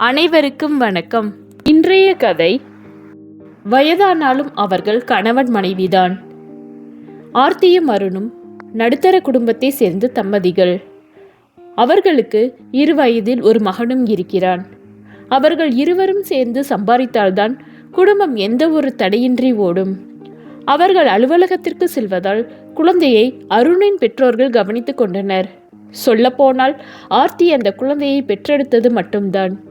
அனைவருக்கும் வணக்கம். இன்றைய கதை வயதானாலும் அவர்கள் கணவன் மனைவிதான். ஆர்த்தியும் அருணும் நடுத்தர குடும்பத்தை சேர்ந்த தம்பதிகள். அவர்களுக்கு இரு வயதில் ஒரு மகனும் இருக்கிறான். அவர்கள் இருவரும் சேர்ந்து சம்பாதித்தால்தான் குடும்பம் எந்த ஒரு தடையின்றி ஓடும். அவர்கள் அலுவலகத்திற்கு செல்வதால் குழந்தையை அருணின் பெற்றோர்கள் கவனித்துக் கொண்டனர். சொல்லப்போனால் ஆர்த்தி அந்த குழந்தையை பெற்றெடுத்தது மட்டும்தான்.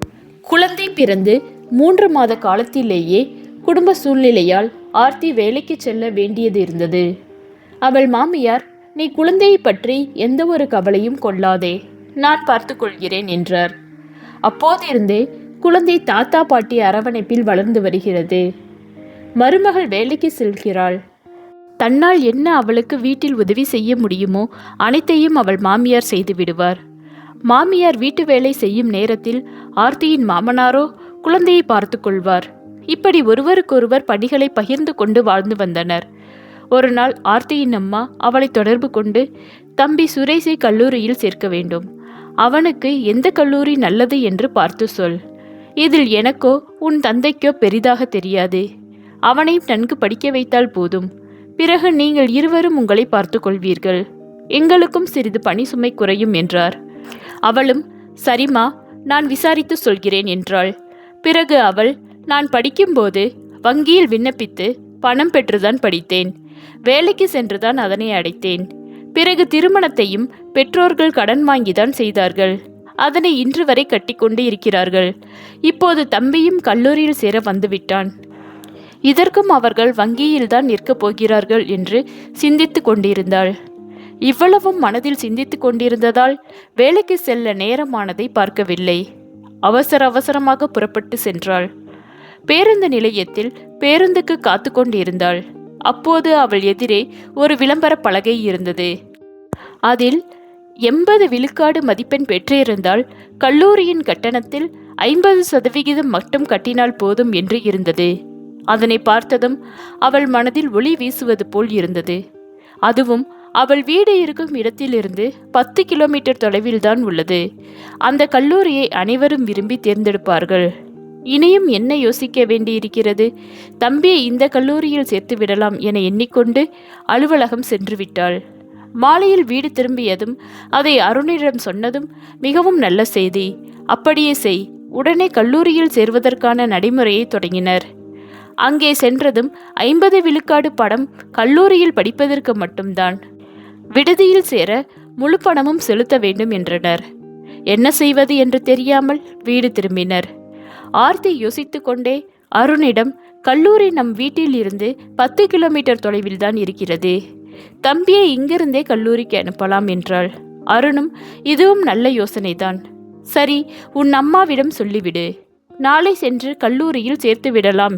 குழந்தை பிறந்து மூன்று மாத காலத்திலேயே குடும்ப சூழ்நிலையால் ஆர்த்தி வேலைக்கு செல்ல வேண்டியது இருந்தது. அவள் மாமியார் நீ குழந்தையை பற்றி எந்த ஒரு கவலையும் கொள்ளாதே நான் பார்த்து கொள்கிறேன் என்றார். அப்போதிருந்தே குழந்தை தாத்தா பாட்டி அரவணைப்பில் வளர்ந்து வருகிறது. மருமகள் வேலைக்கு செல்கிறாள். தன்னால் என்ன அவளுக்கு வீட்டில் உதவி செய்ய முடியுமோ அனைத்தையும் அவள் மாமியார் செய்து விடுவார். மாமியார் வீட்டு வேலை செய்யும் நேரத்தில் ஆர்த்தியின் மாமனாரோ குழந்தையை பார்த்து கொள்வார். இப்படி ஒருவருக்கொருவர் பணிகளை பகிர்ந்து கொண்டு வாழ்ந்து வந்தனர். ஒரு நாள் ஆர்த்தியின் அம்மா அவளை தொடர்பு கொண்டு தம்பி சுரேஷை கல்லூரியில் சேர்க்க வேண்டும். அவனுக்கு எந்த கல்லூரி நல்லது என்று பார்த்து சொல். இதில் எனக்கோ உன் தந்தைக்கோ பெரிதாக தெரியாது. அவனையும் நன்கு படிக்க வைத்தால் போதும். பிறகு நீங்கள் இருவரும் உங்களை பார்த்து கொள்வீர்கள். எங்களுக்கும் சிறிது பணி சுமை குறையும் என்றார். அவளும் சரிம்மா நான் விசாரித்து சொல்கிறேன் என்றாள். பிறகு அவள் நான் படிக்கும்போது வங்கியில் விண்ணப்பித்து பணம் பெற்றுதான் படித்தேன். வேலைக்கு சென்றுதான் அதனை அடைத்தேன். பிறகு திருமணத்தையும் பெற்றோர்கள் கடன் வாங்கிதான் செய்தார்கள். அதனை இன்று வரை கட்டிக்கொண்டு இருக்கிறார்கள். இப்போது தம்பியும் கல்லூரியில் சேர வந்துவிட்டான். இதற்கும் அவர்கள் வங்கியில்தான் நிற்கப் போகிறார்கள் என்று சிந்தித்து கொண்டிருந்தாள். இவ்வளவும் மனதில் சிந்தித்து கொண்டிருந்ததால் வேலைக்கு செல்ல நேரமானதை பார்க்கவில்லை. அவசர அவசரமாக புறப்பட்டு சென்றாள். பேருந்து நிலையத்தில் பேருந்துக்கு காத்து கொண்டிருந்தாள். அப்போது அவள் எதிரே ஒரு விளம்பர பலகை இருந்தது. அதில் எண்பது விழுக்காடு மதிப்பெண் பெற்றிருந்தால் கல்லூரியின் கட்டணத்தில் ஐம்பது சதவிகிதம் மட்டும் கட்டினால் போதும் என்று இருந்தது. அதனை பார்த்ததும் அவள் மனதில் ஒளி வீசுவது போல் இருந்தது. அதுவும் அவள் வீடு இருக்கும் இடத்திலிருந்து பத்து கிலோமீட்டர் தொலைவில்தான் உள்ளது. அந்த கல்லூரியை அனைவரும் விரும்பி தேர்ந்தெடுப்பார்கள். இனியும் என்ன யோசிக்க வேண்டியிருக்கிறது? தம்பியை இந்த கல்லூரியில் சேர்த்து விடலாம் என எண்ணிக்கொண்டு அலுவலகம் சென்று விட்டாள் மாலையில் வீடு திரும்பியதும் அதை அருணிடம் சொன்னதும் மிகவும் நல்ல செய்தி. அப்படியே செய். உடனே கல்லூரியில் சேர்வதற்கான நடைமுறையை தொடங்கினர். அங்கே சென்றதும் ஐம்பது விழுக்காடு படம் கல்லூரியில் படிப்பதற்கு மட்டும்தான். விடுதியில் சேர முழு பணமும் செலுத்த வேண்டும் என்றனர். என்ன செய்வது என்று தெரியாமல் வீடு திரும்பினர். ஆர்த்தி யோசித்து கொண்டே அருணிடம் கல்லூரி நம் வீட்டில் இருந்து பத்து கிலோமீட்டர் தொலைவில் தான் இருக்கிறது. தம்பியை இங்கிருந்தே கல்லூரிக்கு அனுப்பலாம் என்றாள். அருணும் இதுவும் நல்ல யோசனைதான். சரி உன் அம்மாவிடம் சொல்லிவிடு. நாளை சென்று கல்லூரியில் சேர்த்து விடலாம்.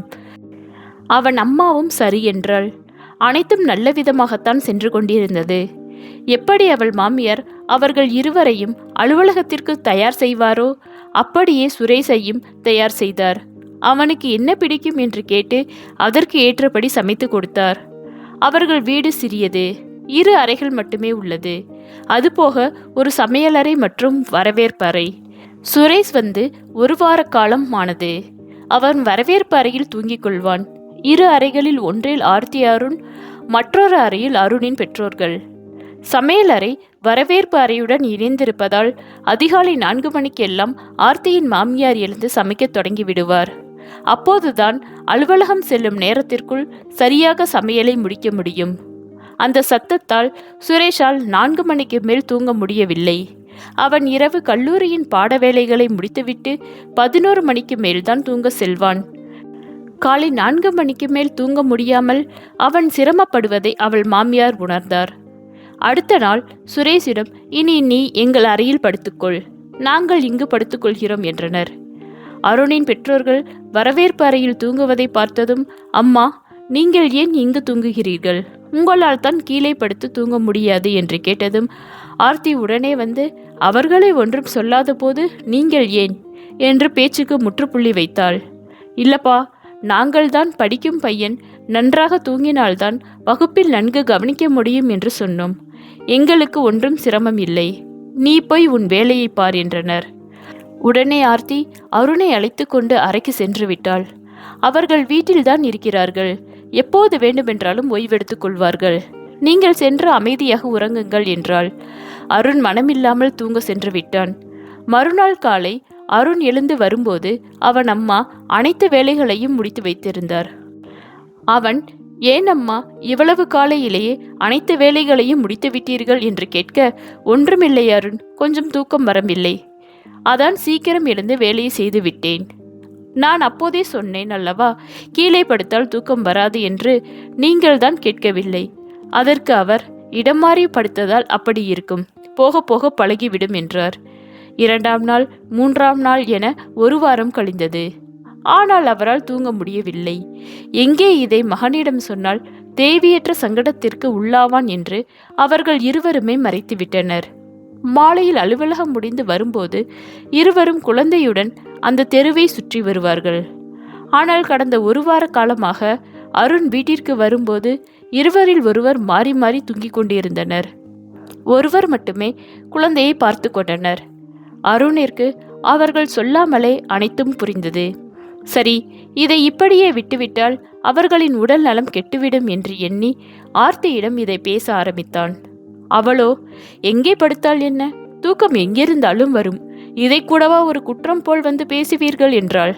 அவன் அம்மாவும் சரி என்றாள். அனைத்தும் நல்ல விதமாகத்தான் சென்று கொண்டிருந்தது. எப்படி அவள் மாமியார் அவர்கள் இருவரையும் அலுவலகத்திற்கு தயார் செய்வாரோ அப்படியே சுரேஷையும் தயார் செய்தார். அவனுக்கு என்ன பிடிக்கும் என்று கேட்டு அதற்கு ஏற்றபடி சமைத்து கொடுத்தார். அவர்கள் வீடு சிறியது இரு அறைகள் மட்டுமே உள்ளது. அதுபோக ஒரு சமையலறை மற்றும் வரவேற்பறை சுரேஷ் வந்து ஒரு வார காலம் ஆனது. அவன் வரவேற்பு அறையில் தூங்கிக் கொள்வான். இரு அறைகளில் ஒன்றில் ஆர்த்தி அருண் மற்றொரு அறையில் அருணின் பெற்றோர்கள். சமையலறை வரவேற்பு அறையுடன் இணைந்திருப்பதால் அதிகாலை நான்கு மணிக்கெல்லாம் ஆர்த்தியின் மாமியார் எழுந்து சமைக்கத் தொடங்கி விடுவார். அப்போதுதான் அலுவலகம் செல்லும் நேரத்திற்குள் சரியாக சமையலை முடிக்க முடியும். அந்த சத்தத்தால் சுரேஷால் நான்கு மணிக்கு மேல் தூங்க முடியவில்லை. அவன் இரவு கல்லூரியின் பாட வேலைகளை முடித்துவிட்டு பதினோரு மணிக்கு மேல்தான் தூங்க செல்வான். காலை நான்கு மணிக்கு மேல் தூங்க முடியாமல் அவன் சிரமப்படுவதை அவள் மாமியார் உணர்ந்தார். அடுத்த நாள் சுரேஷிடம் இனி நீ எங்கள் அறையில் படுத்துக்கொள். நாங்கள் இங்கு படுத்துக்கொள்கிறோம் என்றனர். அருணின் பெற்றோர்கள் வரவேற்பு அறையில் தூங்குவதை பார்த்ததும் அம்மா நீங்கள் ஏன் இங்கு தூங்குகிறீர்கள்? உங்களால் தான் கீழே படுத்து தூங்க முடியாது என்று கேட்டதும் ஆர்த்தி உடனே வந்து அவர்களை ஒன்றும் சொல்லாத போது நீங்கள் ஏன் என்று பேச்சுக்கு முற்றுப்புள்ளி வைத்தாள். இல்லப்பா நாங்கள்தான் படிக்கும் பையன். நன்றாக தூங்கினால்தான் வகுப்பில் நன்கு கவனிக்க முடியும் என்று சொன்னோம். எங்களுக்கு ஒன்றும் சிரமம் இல்லை. நீ போய் உன் வேலையை பார் என்றனர். உடனே ஆர்த்தி அருணை அழைத்து கொண்டு அறைக்கு சென்று விட்டாள். அவர்கள் வீட்டில்தான் இருக்கிறார்கள். எப்போது வேண்டுமென்றாலும் ஓய்வெடுத்துக் கொள்வார்கள். நீங்கள் சென்று அமைதியாக உறங்குங்கள் என்றாள். அருண் மனமில்லாமல் தூங்க சென்று விட்டான். மறுநாள் காலை அருண் எழுந்து வரும்போது அவன் அம்மா அனைத்து வேலைகளையும் முடித்து வைத்திருந்தார். அவன் ஏன் அம்மா இவ்வளவு காலையிலேயே அனைத்து வேலைகளையும் முடித்து விட்டீர்கள் என்று கேட்க ஒன்றுமில்லை அருண் கொஞ்சம் தூக்கம் வரவில்லை. அதான் சீக்கிரம் எழுந்து வேலையை செய்து விட்டேன். நான் அப்போதே சொன்னேன் அல்லவா கீழே படுத்தால் தூக்கம் வராது என்று நீங்கள்தான் கேட்கவில்லை. அதற்கு அவர் இடம் மாறி படுத்ததால் அப்படி இருக்கும். போக போக பழகிவிடும் என்றார். இரண்டாம் நாள் மூன்றாம் நாள் என ஒரு வாரம் கழிந்தது. ஆனால் அவரால் தூங்க முடியவில்லை. எங்கே இதை மகனிடம் சொன்னால் தேவையற்ற சங்கடத்திற்கு உள்ளாவான் என்று அவர்கள் இருவருமே மறைத்துவிட்டனர். மாலையில் அலுவலகம் முடிந்து வரும்போது இருவரும் குழந்தையுடன் அந்த தெருவை சுற்றி வருவார்கள். ஆனால் கடந்த ஒரு வார காலமாக அருண் வீட்டிற்கு வரும்போது இருவரில் ஒருவர் மாறி மாறி தூங்கிக் கொண்டிருந்தனர். ஒருவர் மட்டுமே குழந்தையை பார்த்து கொண்டனர். அருணிற்கு அவர்கள் சொல்லாமலே அனைத்தும் புரிந்தது. சரி இதை இப்படியே விட்டுவிட்டால் அவர்களின் உடல் நலம் கெட்டுவிடும் என்று எண்ணி ஆர்த்தியிடம் இதை பேச ஆரம்பித்தான். அவளோ எங்கே படுத்தால் என்ன? தூக்கம் எங்கிருந்தாலும் வரும். இதை கூடவா ஒரு குற்றம் போல் வந்து பேசுவீர்கள் என்றாள்.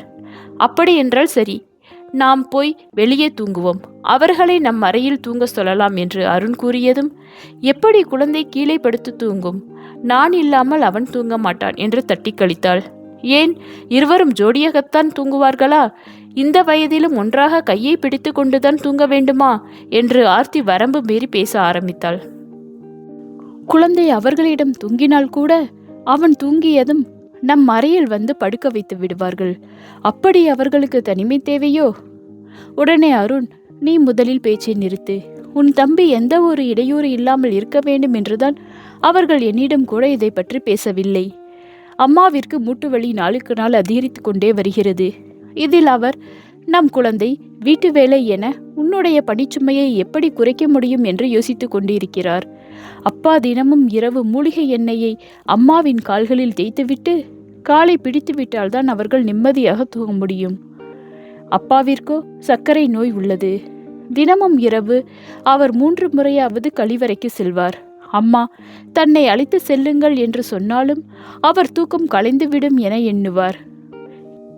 அப்படி என்றால் சரி. நாம் போய் வெளியே தூங்குவோம். அவர்களை நம் அறையில் தூங்க சொல்லலாம் என்று அருண் கூறியதும் எப்படி குழந்தை கீழே படுத்து தூங்கும்? நான் இல்லாமல் அவன் தூங்க மாட்டான் என்று தட்டி கழித்தாள். ஏன்? இருவரும் ஜோடியாகத்தான் தூங்குவார்களா? இந்த வயதிலும் ஒன்றாக கையை பிடித்து கொண்டுதான் தூங்க வேண்டுமா? என்று ஆர்த்தி வரம்பு மீறி பேச ஆரம்பித்தாள். குழந்தை அவர்களிடம் தூங்கினால் கூட அவன் தூங்கியதும் நம் அறையில் வந்து படுக்க வைத்து விடுவார்கள். அப்படி அவர்களுக்கு தனிமை தேவையோ? உடனே அருண் நீ முதலில் பேச்சை நிறுத்து. உன் தம்பி எந்த ஒரு இடையூறு இல்லாமல் இருக்க வேண்டும் என்றுதான் அவர்கள் என்னிடம் கூட இதை பற்றி பேசவில்லை. அம்மாவிற்கு மூட்டு வலி நாளுக்கு நாள் அதிகரித்து கொண்டே வருகிறது. இதில் அவர் நம் குழந்தை வீட்டு வேலை என உன்னுடைய பணிச்சுமையை எப்படி குறைக்க முடியும் என்று யோசித்துக் கொண்டிருக்கிறார். அப்பா தினமும் இரவு மூலிகை எண்ணெயை அம்மாவின் கால்களில் தேய்த்துவிட்டு காலை பிடித்து விட்டால்தான் அவர்கள் நிம்மதியாக தூங்க முடியும். அப்பாவிற்கோ சர்க்கரை நோய் உள்ளது. தினமும் இரவு அவர் மூன்று முறையாவது கழிவறைக்கு செல்வார். அம்மா தன்னை அழைத்து செல்லுங்கள் என்று சொன்னாலும் அவர் தூக்கம் கலைந்துவிடும் என எண்ணுவார்.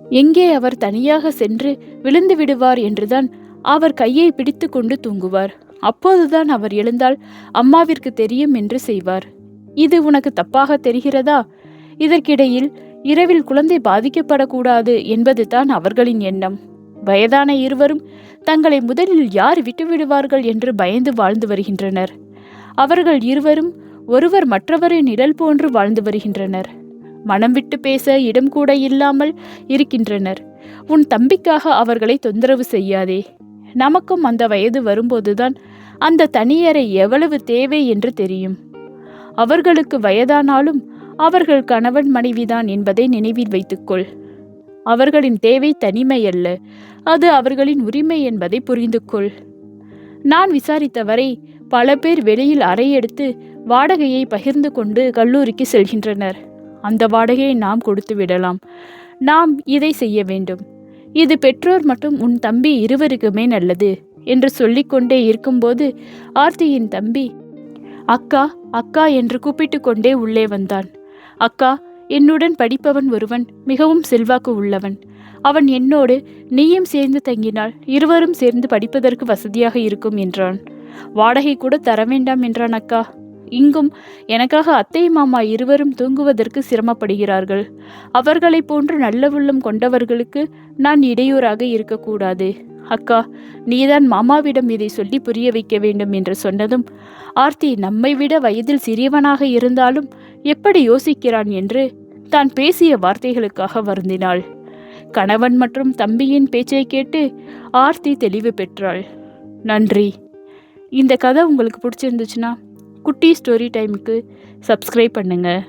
எங்கே அவர் தனியாக சென்று விழுந்து விடுவார் என்றுதான் அவர் கையை பிடித்து கொண்டு தூங்குவார். அப்போதுதான் அவர் எழுந்தால் அம்மாவிற்கு தெரியும் என்று செய்வார். இது உனக்கு தப்பாக தெரிகிறதா? இதற்கிடையில் இரவில் குழந்தை பாதிக்கப்படக்கூடாது என்பதுதான் அவர்களின் எண்ணம். வயதான இருவரும் தங்களை முதலில் யார் விட்டுவிடுவார்கள் என்று பயந்து வாழ்ந்து வருகின்றனர். அவர்கள் இருவரும் ஒருவர் மற்றவரின் நிழல் போன்று வாழ்ந்து வருகின்றனர். மனம் விட்டு பேச இடம் கூட இல்லாமல் இருக்கின்றனர். உன் தம்பிக்காக அவர்களை தொந்தரவு செய்யாதே. நமக்கும் அந்த வயது வரும்போதுதான் அந்த தனியறை எவ்வளவு தேவை என்று தெரியும். அவர்களுக்கு வயதானாலும் அவர்கள் கணவன் மனைவிதான் என்பதை நினைவில் வைத்துக்கொள். அவர்களின் தேவை தனிமை அல்ல அது அவர்களின் உரிமை என்பதை புரிந்து கொள் நான் விசாரித்தவரை பல பேர் வெளியில் அறை எடுத்து வாடகையை பகிர்ந்து கொண்டு கல்லூரிக்கு செல்கின்றனர். அந்த வாடகையை நாம் கொடுத்து விடலாம். நாம் இதை செய்ய வேண்டும். இது பெற்றோர் மற்றும் உன் தம்பி இருவருக்குமே நல்லது என்று சொல்லிக்கொண்டே இருக்கும்போது ஆர்த்தியின் தம்பி அக்கா அக்கா என்று கூப்பிட்டு கொண்டே உள்ளே வந்தான். அக்கா என்னுடன் படிப்பவன் ஒருவன் மிகவும் செல்வாக்கு உள்ளவன். அவன் என்னோடு நீயும் சேர்ந்து தங்கினால் இருவரும் சேர்ந்து படிப்பதற்கு வசதியாக இருக்கும் என்றான். வாடகை கூட தர வேண்டாம் என்றான் அக்கா. இங்கும் எனக்காக அத்தை மாமா இருவரும் தூங்குவதற்கு சிரமப்படுகிறார்கள். அவர்களைப் போன்று நல்ல உள்ளம் கொண்டவர்களுக்கு நான் இடையூறாக இருக்கக்கூடாது. அக்கா நீதான் மாமாவிடம் இதை சொல்லி புரிய வைக்க வேண்டும் என்று சொன்னதும் ஆர்த்தி நம்மை விட வயதில் சிறியவனாக இருந்தாலும் எப்படி யோசிக்கிறான் என்று தான் பேசிய வார்த்தைகளுக்காக வருந்தினாள். கணவன் மற்றும் தம்பியின் பேச்சை கேட்டு ஆர்த்தி தெளிவு பெற்றாள். நன்றி. இந்த கதை உங்களுக்கு பிடிச்சிருந்துச்சுன்னா குட்டி ஸ்டோரி டைமுக்கு சப்ஸ்கிரைப் பண்ணுங்கள்